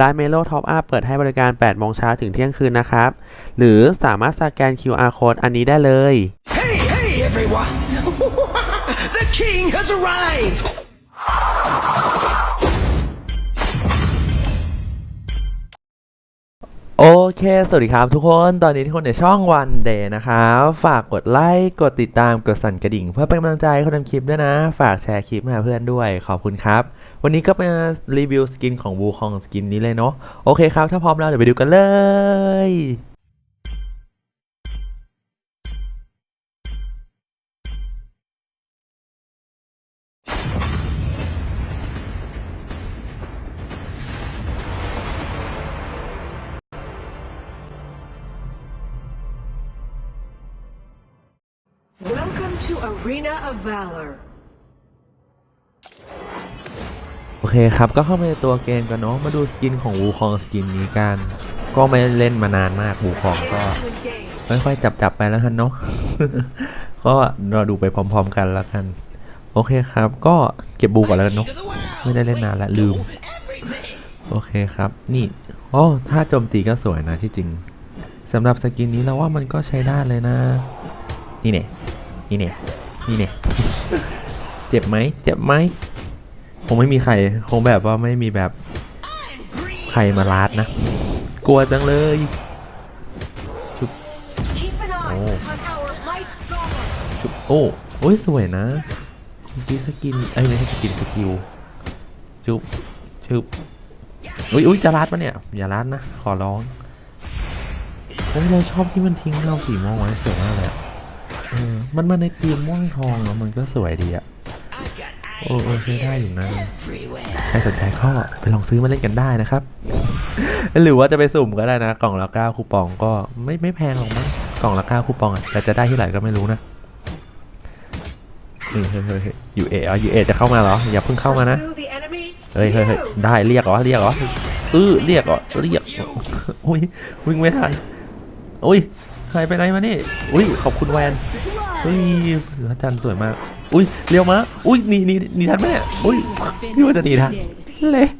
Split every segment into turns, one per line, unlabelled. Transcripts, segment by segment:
ร้าน Melo Top Up เปิดให้บริการ 8 โมงเช้าถึงเที่ยงคืนนะครับ หรือสามารถสแกน QR Code อันนี้ได้เลย
Hey, hey, everyone! the king has arrived!
โอเค สวัสดีครับทุกคน ตอนนี้ทุกคนในช่องวันเดย์นะครับ ฝากกดไลค์ กดติดตาม กดสั่นกระดิ่ง เพื่อเป็นกำลังใจให้คนทำคลิปด้วยนะ ฝากแชร์คลิปมาให้เพื่อนด้วย ขอบคุณครับ วันนี้ก็มารีวิวสกินของวูคองสกินนี้เลยเนาะโอเคครับ ถ้าพร้อมแล้วเดี๋ยวไปดูกันเลย
Welcome to Arena of Valor.
เคครับ ก็เข้ามาในตัวเกมกันเนาะมาดูสกินของวูคองสกินนี้กัน ก็ไม่เล่นมานานมากวูคองก็ค่อยๆจับๆไปแล้วกันเนาะก็รอดูไปพร้อม ๆ กันแล้วกัน โอเคครับ ก็เก็บบูก่อนแล้วกันเนาะไม่ได้เล่นนานละลืม โอเคครับ นี่โอ้ถ้าโจมตีก็สวยนะที่จริงสำหรับสกินนี้เราว่ามันก็ใช้ได้เลยนะ นี่เนี่ยนี่เนี่ยนี่เนี่ยเจ็บไหมเจ็บไหม งไม่มีใครคงแบบว่าไม่มีแบบใครมาลาดนะ กลัวจังเลย
Keep an eye
Oh.
on our light golem.
ชุบโอ้โอ้ยสวยนะกี้สกินไอ้ไม่ใช่สกินสกิลชุบชุบอุ้ยอุ้ยจะรัดปะเนี่ย อย่ารัดนะ ขอร้องโอ้ยเราชอบที่มันทิ้งเราสีม่วงไว้สวยมากเลยอะมันมาในธีมม่วงทองแล้วมันก็สวยดีอะ โอ้โอ้ใช้ได้อยู่นะใครสนใจก็ไปลองซื้อมาเล่นกันได้นะครับ หรือว่าจะไปสุ่มก็ได้นะ กล่องละเก้าคูปองก็ไม่ไม่แพงหรอกมั้งกล่องละเก้าคูปองอะแต่จะได้ที่ไหนก็ไม่รู้นะเฮ้ยเฮ้ยเฮ้ยยูเออ๋อยูเอจะเข้ามาเหรอ อย่าเพิ่งเข้ามานะเฮ้ยเฮ้ยเฮ้ยได้เรียกเหรอ เรียกเหรอเออเรียกเหรอ เรียกอุ้ยวิ่งไม่ทันอุ้ยใครไปไหนมานี่อุ้ยขอบคุณแวน อุ้ยพระจันทร์สวยมาก อุ้ยเรียวมาอุ้ยหนีหนีหนีทันไหมเนี่ยอุ้ยพี่ว่าจะหนีทันเละ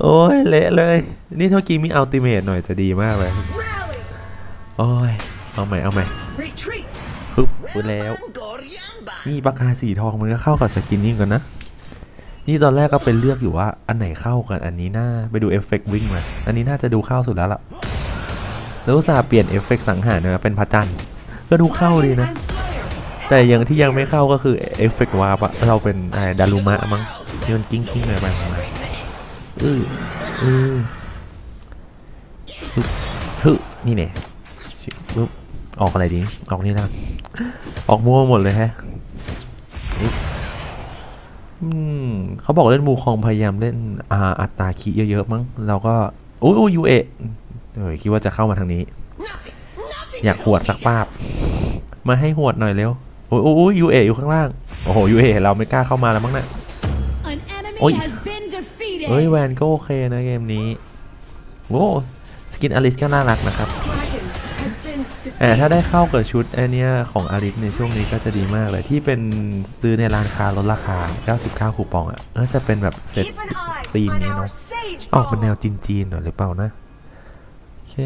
โอ้ยเละเลย นี่เท่ากี้มีอัลติเมทหน่อยจะดีมากเลยโอ้ยเอาใหม่เอาใหม่
Retreat.
ปึ๊บแล้วนี่ปากกาสีทองมันก็เข้ากับสกินนิ่กันนะนี่ตอนแรกก็เป็นเลือกอยู่ว่าอันไหนเข้ากันอันนี้น่าไปดูเอฟเฟกต์วิ่งมาอันนี้น่าจะดูเข้าสุดแล้วล่ะแล้วอุตส่าห์เปลี่ยนเอฟเฟกต์สังหารมาเป็นพระจันทร์ ก็ดูเข้าดีนะ แต่ยังที่ยังไม่เข้าก็คือเอฟเฟกต์วาร์ปอะเราเป็นไอะไรดารุมะมั้งที่มันกิ้งกิ้งๆเลยไปมาอืออือฮึฮึนี่เนี่ยปึ๊บออกอะไรดี ออกนี่นะออกมั่วหมดเลยแฮะอึ๊บอืมเขาบอกเล่นมูคองพยายามเล่นอาอัตราคีเยอะๆมั้งเราก็อุ้ยอุ้ยยูเอะเอ้ยคิดว่าจะเข้ามาทางนี้ อยากหวดสักป้าบ มาให้หวดหน่อยเร็ว โอ้ยโอ้ยยูเออยู่ข้างล่าง โอ้โหยูเอเราไม่กล้าเข้ามาแล้วมั้งนะ
An enemy
Oi.
has been defeated.
เฮ้ยแวนก็โอเคนะเกมนี้โอ้สกินอลิสก็น่ารักนะครับ
Dragon has been
แต่ถ้า
defeated.
ได้เข้ากับชุดไอเนี้ยของอลิสในช่วงนี้ก็จะดีมากเลย ที่เป็นซื้อในร้านค้าลดราคา 99 คูปองอะก็จะเป็นแบบเซ็ต
Keep an eye
ธีม
on
นี้
our
เนาะ
sage
ออกเป็นแนว
golem.
จีนๆหน่อยหรือเปล่านะ โอเค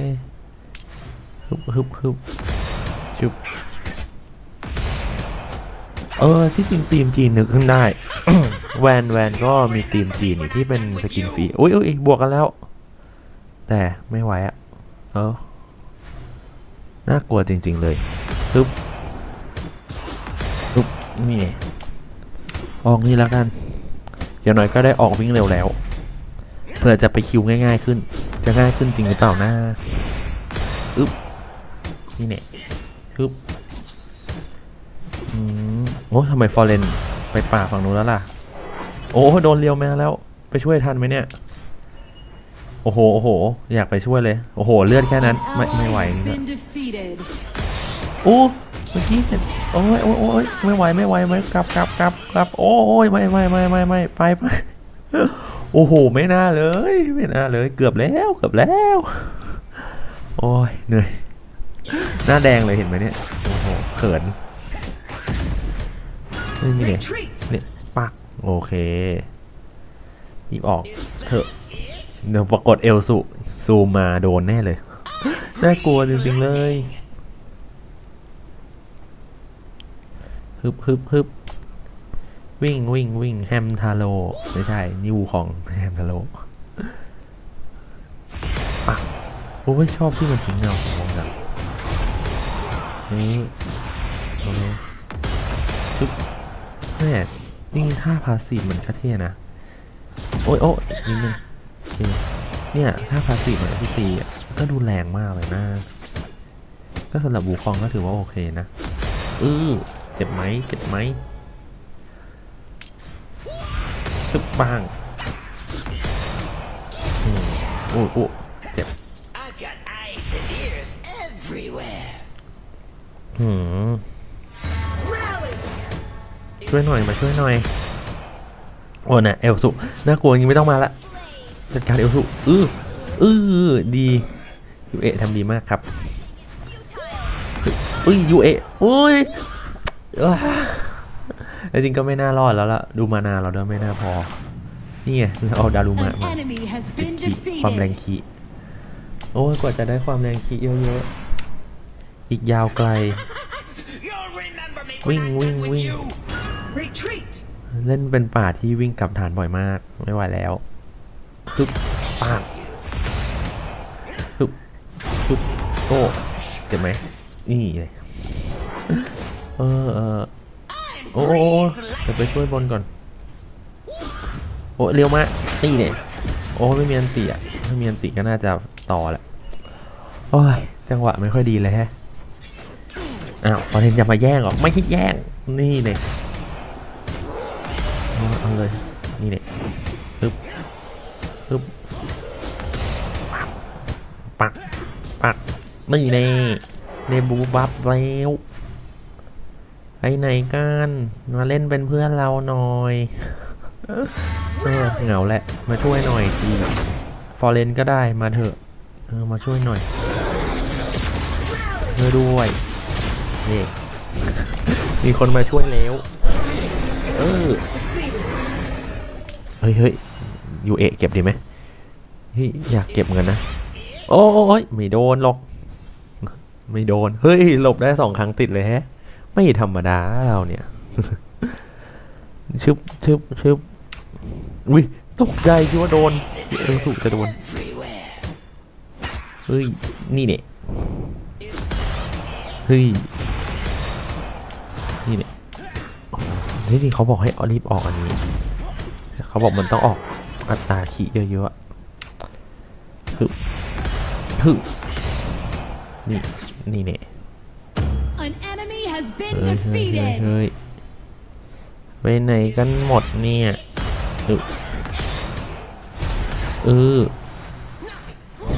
ฮึบฮึบฮึบชุบเออที่จริงทีมจีนนึกขึ้นได้ แวนแวนก็มีทีมจีนที่เป็นสกินฟรีอุ้ยอุ้ยบวกกันแล้ว แต่ไม่ไหวอะเออน่ากลัวจริง ๆเลยปึ๊บปึ๊บนี่ออกนี่แล้วกันเดี๋ยวหน่อยก็ได้ออกวิ่งเร็วแล้วเพื่อจะไปคิวง่าย ๆ ขึ้น จะง่ายขึ้นจริงหรือเปล่านะอึ๊บ นี่เนี่ยอึ๊บอืมโอ้ทำไมฟอร์เรนไปป่าฝั่งนู้นแล้วล่ะ โอ้โดนเลียวมาแล้ว ไปช่วยทันไหมเนี่ย โอ้โหโอ้โห อยากไปช่วยเลย โอ้โห เลือดแค่นั้น
An
ไม่
ally
ไม่ไหว
has
นี่นะ
been defeated.
โอ้เมื่อกี้เห็นโอ้ยโอ้ยโอ้ยไม่ไหวไม่ไหวไม่กลับกลับกลับกลับโอ้ยไม่ไม่ไม่ไม่ไม่ไปไปโอ้โหไม่น่าเลย ไม่น่าเลยเกือบแล้วเกือบแล้ว โอ้ยเหนื่อย หน้าแดงเลยเห็นไหมเนี่ยโอ้โหเขินนี่นี่เนี่ยเนี่ยปักโอเคยิบออกเถอะเดี๋ยวปรากฏเอลสุซูมมาโดนแน่เลยน่ากลัวจริงๆเลยฮึบฮึบฮึบวิ่งวิ่งวิ่งแฮมทาโร่ไม่ใช่นิวของแฮมทาโร่ปักโอ้ยชอบที่มันทิ้งเงาของวงดัง นี่โอเคชุบแม่นี่ท่าพาสีเหมือนคาเทียนะ โอ้ยโอ้ยนิดนึงโอเคเนี่ยถ้าพาสีเหมือนที่ตีอะก็ดูแรงมากเลยนะ ก็สำหรับบูคองก็ถือว่าโอเคนะอือเจ็บไหมเจ็บไหมตึบบ้างอืมโอ้โอ้ ช่วยหน่อยมาช่วยหน่อยโอ้น่ะเอลสุน่ากลัวยังไม่ต้องมาละจัดการเอลสุอืออือดียูเอะทำดีมากครับอุ้ยยูเอะอุ้ยอ้าแต่จริงก็ไม่น่ารอดแล้วล่ะ ดูมานาเราด้วยไม่น่าพอ นี่ไงเราเอาดารุมะ
An
มา
enemy has
ติด
been
ขีความแรง
defeated.
ขี โอ้ยกว่าจะได้ความแรงขีเยอะๆ อีกยาวไกล
You'll remember me
Wing,
when I'm
wing,
done with
wing.
you.
Retreat.
เล่นเป็นป่าที่วิ่งกลับฐานบ่อยมาก ไม่ไหวแล้วฮึบปากฮึบฮึบโอ้เจ็บไหมนี่เลยเออเออโอ้โอ้โอ้เดี๋ยวไปช่วยบนก่อน โอ้เร็วมากนี่เนี่ยโอ้ไม่มีอันติอะถ้ามีอันติก็น่าจะต่อแหละโอ้ยจังหวะไม่ค่อยดีเลยแฮะ อ้าวพอเทนจะมาแย่งหรอ ไม่ให้แย่ง นี่เลยเอาเอาเลย นี่เนี่ยปึ๊บปึ๊บปัก ปัก ปัก นี่เน่เนบูบับแล้วไปไหนกัน มาเล่นเป็นเพื่อนเราหน่อย เออเหงาแหละ มาช่วยหน่อยทีฟอร์เรนก็ได้ มาเถอะ เออ มาช่วยหน่อยเธอด้วย เย่มีคนมาช่วยแล้ว เออ เฮ้ยเฮ้ยยูเอะเก็บดีไหมเฮ้ยอยากเก็บเหมือนนะ โอ้ยไม่โดนหรอก ไม่โดน เฮ้ย หลบได้สองครั้งติดเลยแฮะ ไม่ธรรมดาเราเนี่ย ชึบชึบชึบอุ้ยตกใจคิดว่าโดนเออสุจะโดน เฮ้ย นี่เนี่ยเฮ้ย นี่เนี่ยที่จริงเขาบอกให้เอารีบออกอันนี้ เขาบอกมันต้องออกอัตราขีเยอะๆอะฮึฮึนี่ นี่เนี่ย
An enemy has
เฮ้
been
ยเฮ้ยเฮ้ย
defeated.
เฮ้ยไปไหนกันหมดเนี่ยฮึเออ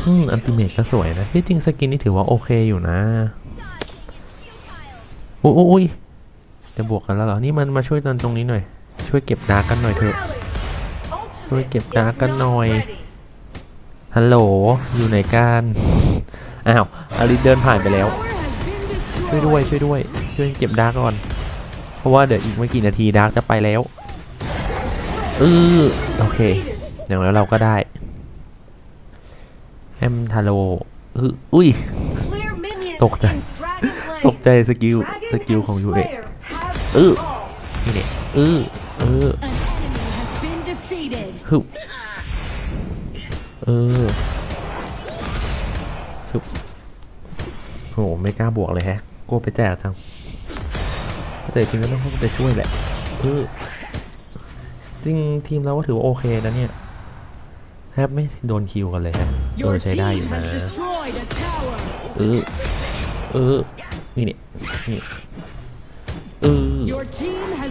อืมอันติเมตก็สวยนะที่จริงสกินนี่ถือว่าโอเคอยู่นะอยอยอุ้ย จะบวกกันแล้วเหรอ นี่มันมาช่วยตอนตรงนี้หน่อย ช่วยเก็บดาร์กันหน่อยเถอะ ช่วยเก็บดาร์กันหน่อย ฮัลโหล อยู่ไหนกัน อ้าวอาริสเดินผ่านไปแล้ว ช่วยด้วย ช่วยด้วย ช่วยเก็บดาร์ก่อน เพราะว่าเดี๋ยวอีกไม่กี่นาทีดาร์กจะไปแล้วเออโอเค อย่างแล้วเราก็ได้ แอมทาโร่เอออุ้ย ตกใจ ตกใจสกิล สกิลของยูเอ เออนี่เนี่ยเออเออฮึบเออฮึบโหไม่กล้าบวกเลยแฮะกลัวไปแจกจังแต่จริงก็ต้องเข้าไปช่วยแหละเออจริงทีมเราก็ถือว่าโอเคนะเนี่ยแทบไม่โดนคิวกันเลยฮะเอ
Your
อใช้ได้อยู่นะเออเออนี่เนี่ยนี่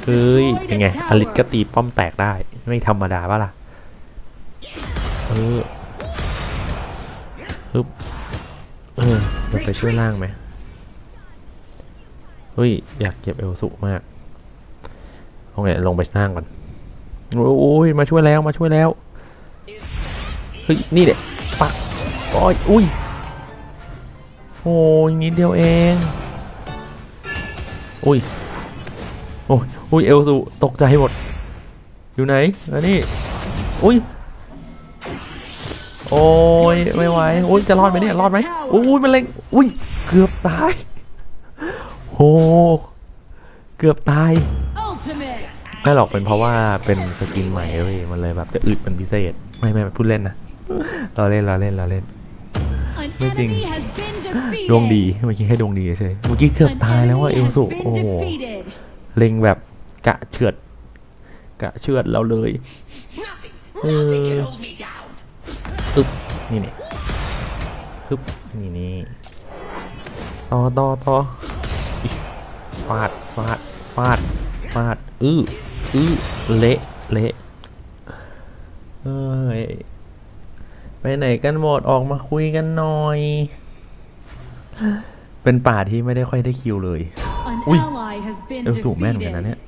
เฮ้ย
destroyed
เป็นไงอลิสก็ตีป้อมแตกได้ ไม่ธรรมดาป่ะล่ะเออฮึบเออเราไปช่วยล่างไหมเฮ้ย อยากเก็บเอลสุมากเอาไงลงไปล่างก่อนโอ้ยมาช่วยแล้วมาช่วยแล้วเฮ้ยนี่เด็ปักโอ้ยอุ้ยโอ้ยนิดเดียวเองอุ้ย โอ้ยอุ้ยเอลสูตกใจหมด อยู่ไหนอันนี้อุ้ยโอ้ยไม่ไหวโอ้ยจะรอดไหมเนี่ยรอดไหมอุ้ยมันเล็งอุ้ยเกือบตายโหเกือบตายไม่หรอกเป็นเพราะว่าเป็นสกินใหม่เว้ยมันเลยแบบจะอึดเป็นพิเศษ ไม่ไม่พูดเล่นนะเราเล่นเราเล่นเราเล่น
An
Mấy tình-
enemy has been defeated.
ดวงดีเมื่อกี้ให้ดวงดีเฉยเมื่อกี้เกือบตายแล้วว่าเอล
has
สุโอ้ เล็งแบบกะเฉือดกะเฉือดเราเลย
Nothing, nothing can hold me down.
อึบนี่นี่อึบนี่นี่ต่อต่อต่อฟาดฟาดฟาดฟาดอื้ออื้อเละเละเอ้ยไปไหนกันหมดออกมาคุยกันหน่อย เป็นป่าที่ไม่ได้ค่อยได้คิวเลย
An
Ui.
ally has been
เอลสูงแม่นเหมือนกันนะ
defeated.
เนี่ย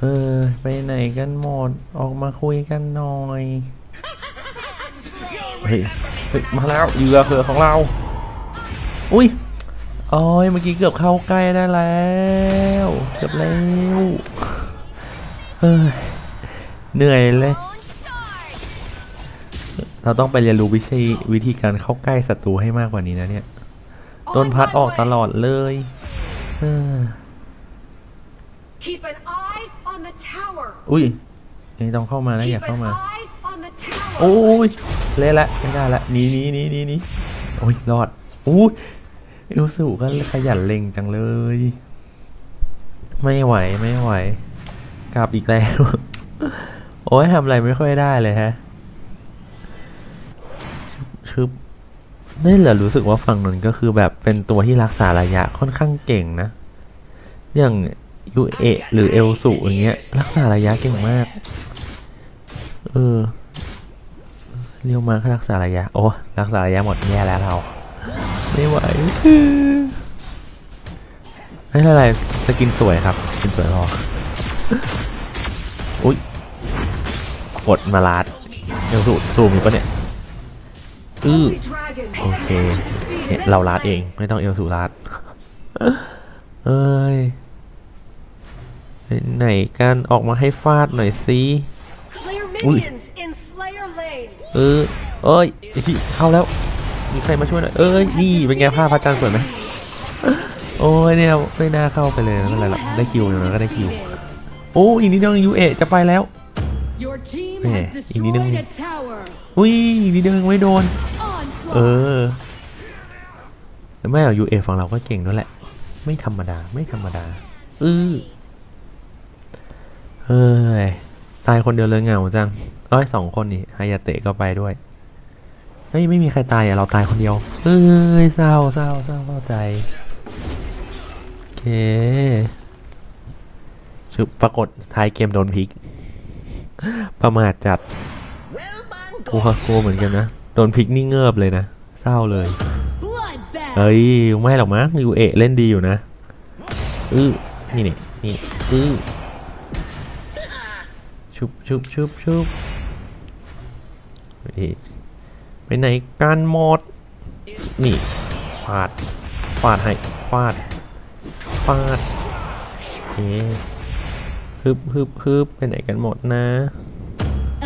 เออไปไหนกันหมดออกมาคุยกันหน่อยเฮ้ยเฮ้ยมาแล้วเหยื่อเขือของเรา อุ้ยโอ้ยเมื่อกี้เกือบเข้าใกล้ได้แล้วเกือบแล้วเฮ้ยเหนื่อยเลย เราต้องไปเรียนรู้วิธีวิธีการเข้าใกล้ศัตรูให้มากกว่านี้นะเนี่ย โดนพัดออกตลอดเลยเออ
Keep an eye on the tower.
อุ้ยยังต้องเข้ามานะ
Keep
อยากเข้า
an
มา
eye on the tower.
โอ้ยเละละไม่ได้ละหนีหนีหนีหนีหนีโอ้ยรอดอู้เอลสูก็ขยันเล็งจังเลย ไม่ไหวไม่ไหว กลับอีกแล้ว โอ้ยทำอะไรไม่ค่อยได้เลยฮะชึบ นี่แหละรู้สึกว่าฝั่งนั้นก็คือแบบเป็นตัวที่รักษาระยะค่อนข้างเก่งนะ อย่างยูเอะหรือเอลสูอย่างเงี้ย รักษาระยะเก่งมาก เออเรียวมาก็รักษาระยะ โอ้รักษาระยะหมดแย่แล้วเราไม่ไหวไม่เป็นไรสกินสวยครับสกินสวยพออุ้ยกดมาลาดเอวสูซูมอยู่ปะเนี่ย อือ
Holy dragon.
โอเคเนี่ยเราลาดเองไม่ต้องเอลสูลาดเอ้ยไปไหนกันออกมาให้ฟาดหน่อยสิ
Clear
Ui.
minions in Slayer Lane.
เออเอ้ยไอ้ที่เข้าแล้ว มีใครมาช่วยหน่อยเอ้ยนี่เป็นไงภาพพระจันทร์สวยไหมโอ้ยเนี่ยไม่น่าเข้าไปเลยไม่เป็นไรหรอกได้คิวอย่างนั้นก็ได้คิวโอ้อีกนิดเดียวยูเอะจะไปแล้ว
Your team
Nè,
has
ý nghĩ đừng-
destroyed a tower.
อุ้ยอีกนิดเดียวยังไม่โดน เออแม่เอายูเอฝั่งเราก็เก่งด้วยแหละ ไม่ธรรมดา ไม่ธรรมดา อือเฮ้ย ตายคนเดียวเลยเหงาจังเอ้ยสองคนนี่ฮายาเตะก็ไปด้วย เฮ้ย ไม่มีใครตายอะ เราตายคนเดียว เอ้ยเศร้าเศร้าเศร้าเข้าใจ โอเคชุบปรากฏท้ายเกมโดนพลิก ประมาทจัดกลัวกลัวเหมือนกันนะ โดนพลิกนี่เงิบเลยนะ เศร้าเลย
Bloodbath.
เอ้ย ไม่หรอกมั้งยูเอะเล่นดีอยู่นะอือนี่นี่นี่อือชุบชุบชุบชุบเอ้ยไปไหนกันหมด นี่ฟาดฟาดให้ฟาดฟาดโอเคฮึบฮึบฮึบไปไหนกันหมดนะ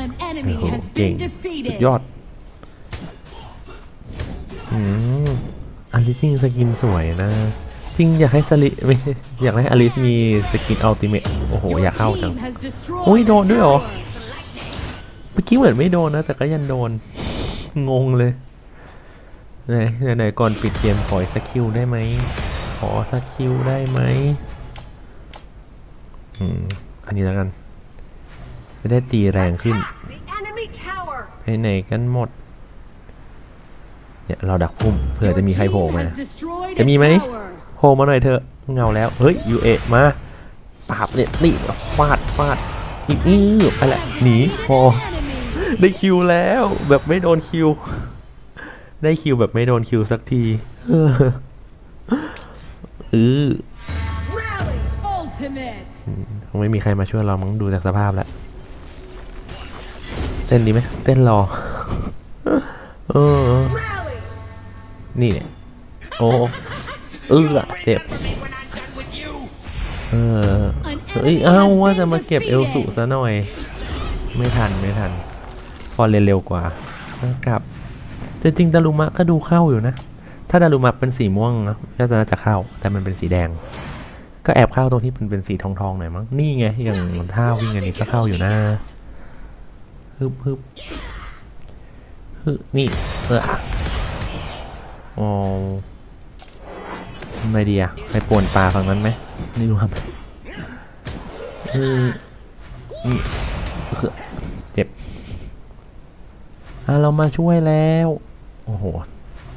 An enemy
Oh,
has
dang.
been
สุด
defeated.
ยอด อืมอลิซจริงสกินสวยนะ จริงอยากให้สลิไม่อยากให้อลิสมีสกินอัลติเมทโอ้โห
Your
อยากเข้าจัง
team has destroyed
Ui,
a
đồn đấy hả?
tower.
เมื่อกี้เหมือนไม่โดนนะ แต่ก็ยังโดน งงเลย ไหนไหนไหนก่อนปิดเกมขออีกสักคิวได้ไหม ขอสักคิวได้ไหมอืม อันนี้แล้วกัน จะได้ตีแรงขึ้น
Attack the enemy tower.
ไปไหนกันหมด เนี่ยเราดักพุ่มเผื่อจะมีใครโผล่มา
Your team has destroyed a
จะมีไหม
tower.
โผล่มาหน่อยเถอะเงาแล้วเฮ้ยยูเอะมาปราบเนี่ยนี่ฟาดฟาดอีกอื้อไปแหละหนีพอ
Enemy.
ได้คิวแล้วแบบไม่โดนคิว ได้คิวแบบไม่โดนคิวสักทีเออเออ
Rally.
Ultimate.
คงไม่มีใครมาช่วยเรามั้งดูจากสภาพแล้วเต้นดีไหมเต้นรอเออ
Rally.
นี่เนี่ยโอ้เออเจ็บ เออเฮ้ยเอ้าว่าจะมาเก็บเอลสุซะหน่อย ไม่ทันไม่ทัน พอเรียนเร็วกว่ากลับแต่จริงดารุมะก็ดูเข้าอยู่นะ ถ้าดารุมะเป็นสีม่วงนะก็จะน่าจะเข้า แต่มันเป็นสีแดง ก็แอบเข้าตรงที่มันเป็นสีทองทองๆหน่อยมั้ง นี่ไง อย่างท่าวิ่งอันนี้ก็เข้าอยู่นะฮึบฮึบฮึนี่เออ อ๋อทำไมดีอะไปป่วนปลาฝั่งนั้นไหมนี่ดูครับออนี่คือเจ็บอะเรามาช่วยแล้ว โอ้โห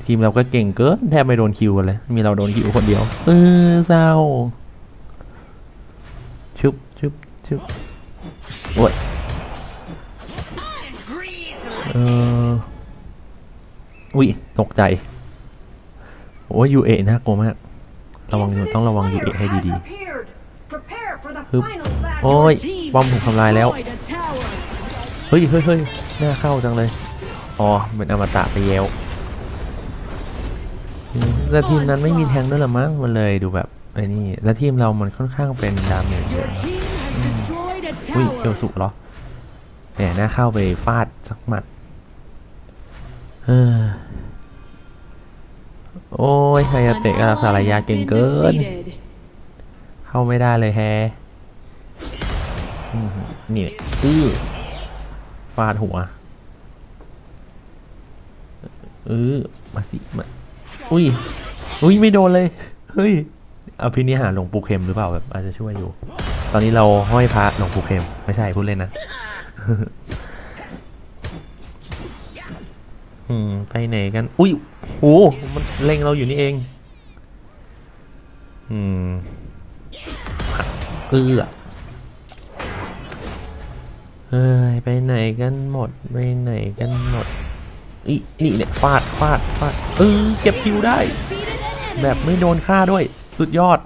ทีมเราก็เก่งเกินแทบไม่โดนคิวกันเลย มีเราโดนคิวคนเดียว เออเศร้าชุบชุบชุบโอ้ยเออ อุ้ยตกใจ โอ้ยยูเอน่ากลัวมาก ระวังอยู่
Infinite
ต้องระวังยูเอ
Slayer
ให้
has
ดี
appeared. Prepare for the
Hup.
final battle.
ๆโอ้ย
Team
ป้อมถูกทำลายแล้ว
destroyed a tower.
เฮ้ยเฮ้ยเฮ้ยน่าเข้าจังเลย อ๋อเป็นอมตะไปแล้วอืมแต่ทีมนั้นไม่มีแทงค์ด้วยเหรอมั้งมันเลยดูแบบไอ้นี่แล้วทีมเรามันค่อนข้างเป็นดาเมจเย
Your
อะ
team has destroyed a
อุ้ยเอล
tower.
สุเหรอแหมน่าเข้าไปฟาดสักหมัดเออ โอ้ยไฮยา
An
เตะกับสาร
ally
ยา
has
เก่ง
been
เกิน
defeated.
เข้าไม่ได้เลยแฮอืมนี่อื้อฟาดหัวเออมาสิมาอุ้ย อุ้ยไม่โดนเลย เฮ้ยอภินิหารหลวงปู่เข็มหรือเปล่าแบบอาจจะช่วยอยู่ ตอนนี้เราห้อยพระหลวงปู่เข็ม ไม่ใช่พูดเล่นนะ อืมไปไหนกัน อุ้ยโอ้มันเล็งเราอยู่นี่เอง อืมเออเฮ้ยไปไหนกันหมด ไปไหนกันหมดอีนี่เนี่ยฟาดฟาดฟาดเออเก็บคิวได้ แบบไม่โดนฆ่าด้วย สุดยอด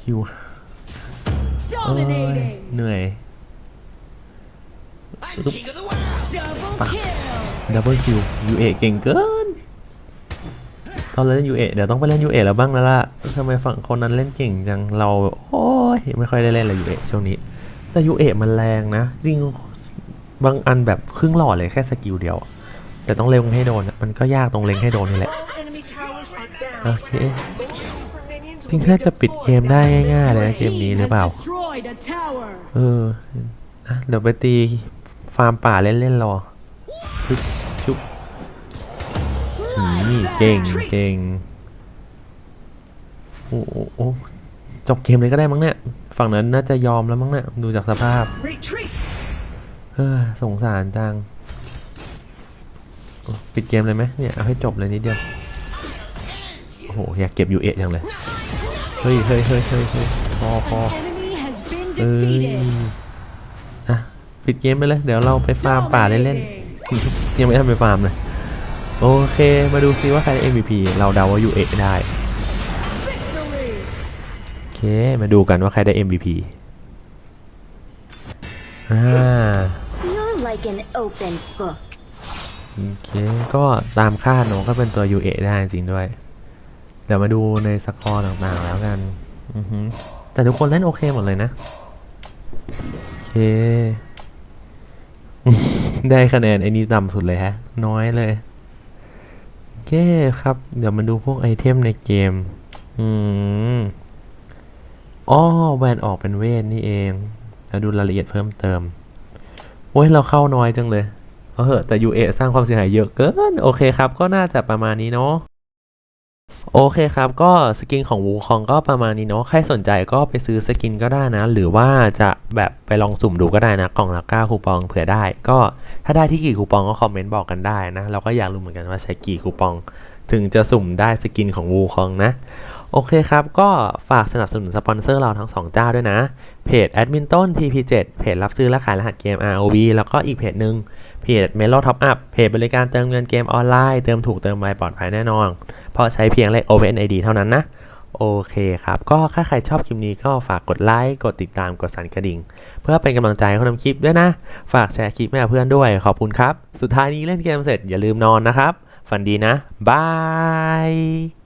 คิวเหนื่อย ดับเบิลคิวยูเอเก่งเกินตอนเล่นยูเอเดี๋ยวต้องไปเล่นยูเอแล้วบ้างแล้วล่ะทำไมฝั่งคนนั้นเล่นเก่งจังเราโอ้ยไม่ค่อยได้เล่นเลยยูเอช่วงนี้ แต่ยูเอมันแรงนะจริงบางอันแบบครึ่งหลอดเลยแค่สกิลเดียว แต่ต้องเล็งให้โดนมันก็ยากตรงเล็งให้โดนนี่แหละโอเคพิงแค่จะปิดเกมได้ง่ายๆเลยนะเกมนี้หรือเปล่าเออเดี๋ยวไปตีาร์มป่าเล่นๆรอชุบชุบนี่เก่งเก่งโอ้โหโอ้จบเกมเลยก็ได้มั้งเนี่ย ฝั่งนั้นน่าจะยอมแล้วมั้งเนี่ย ดูจากสภาพ
Retreat.
เออสงสารจังโอ้ปิดเกมเลยไหมเนี่ย เอาให้จบเลยนิดเดียว โอ้โห อยากเก็บยูเอจังเลย เฮ้ยเฮ้ยเฮ้ยเฮ้ยเฮ้ยพอพอ
An enemy has been
เอ้ย
defeated.
อะ ปิดเกมไปเลยเดี๋ยวเราไปฟาร์มป่าเล่น
Dominating.
ๆยังไม่ทำไปฟาร์มเลย โอเค มาดูซิว่าใครได้ MVP เราเดาว่า UA ได้
Victory.
โอเค มาดูกันว่าใครได้ MVP อ่า
You're like an open book.
โอเค ก็ตามคาดเนอะก็เป็นตัว UA ได้จริงด้วย เดี๋ยวมาดูในสกอร์ต่างๆแล้วกันอือฮึแต่ทุกคนเล่นโอเคหมดเลยนะ โอเค ได้คะแนนไอ้นี่ต่ำสุดเลยฮะ น้อยเลยโอเคครับ เดี๋ยวมาดูพวกไอเทมในเกม อืมอ๋อแวนออกเป็นเวทนี่เอง แล้วดูรายละเอียดเพิ่มเติม โอ้ย เราเข้าน้อยจังเลย เออแต่ UA สร้างความเสียหายเยอะเกิน โอเคครับ ก็น่าจะประมาณนี้เนาะ โอเคครับ ก็สกินของวูคองก็ประมาณนี้เนาะใครสนใจก็ไปซื้อสกินก็ได้นะ หรือว่าจะแบบไปลองสุ่มดูก็ได้นะ กล่องละ9คูปองเผื่อได้ ก็ถ้าได้ที่กี่คูปองก็คอมเมนต์บอกกันได้นะ เราก็อยากรู้เหมือนกันว่าใช้กี่คูปอง ถึงจะสุ่มได้สกินของวูคองนะ โอเคครับ ก็ฝากสนับสนุนสปอนเซอร์เราทั้ง 2 เจ้าด้วยนะ เพจแอดมินต้น TP7 เพจรับซื้อและขายรหัสเกม ROV แล้วก็อีกเพจหนึ่ง เพจ Melo Top Up เพจบริการเติมเงินเกมออนไลน์เติมถูกเติมไวปลอดภัยแน่นอน เพราะใช้เพียงเลข OpenID เท่านั้นนะ โอเคครับ ก็ถ้าใครชอบคลิปนี้ก็ฝากกดไลค์กดติดตามกดสั่นกระดิ่ง เพื่อเป็นกำลังใจให้คนทำคลิปด้วยนะ ฝากแชร์คลิปให้เพื่อนด้วยขอบคุณครับ สุดท้ายนี้เล่นเกมเสร็จอย่าลืมนอนนะครับ ฝันดีนะบาย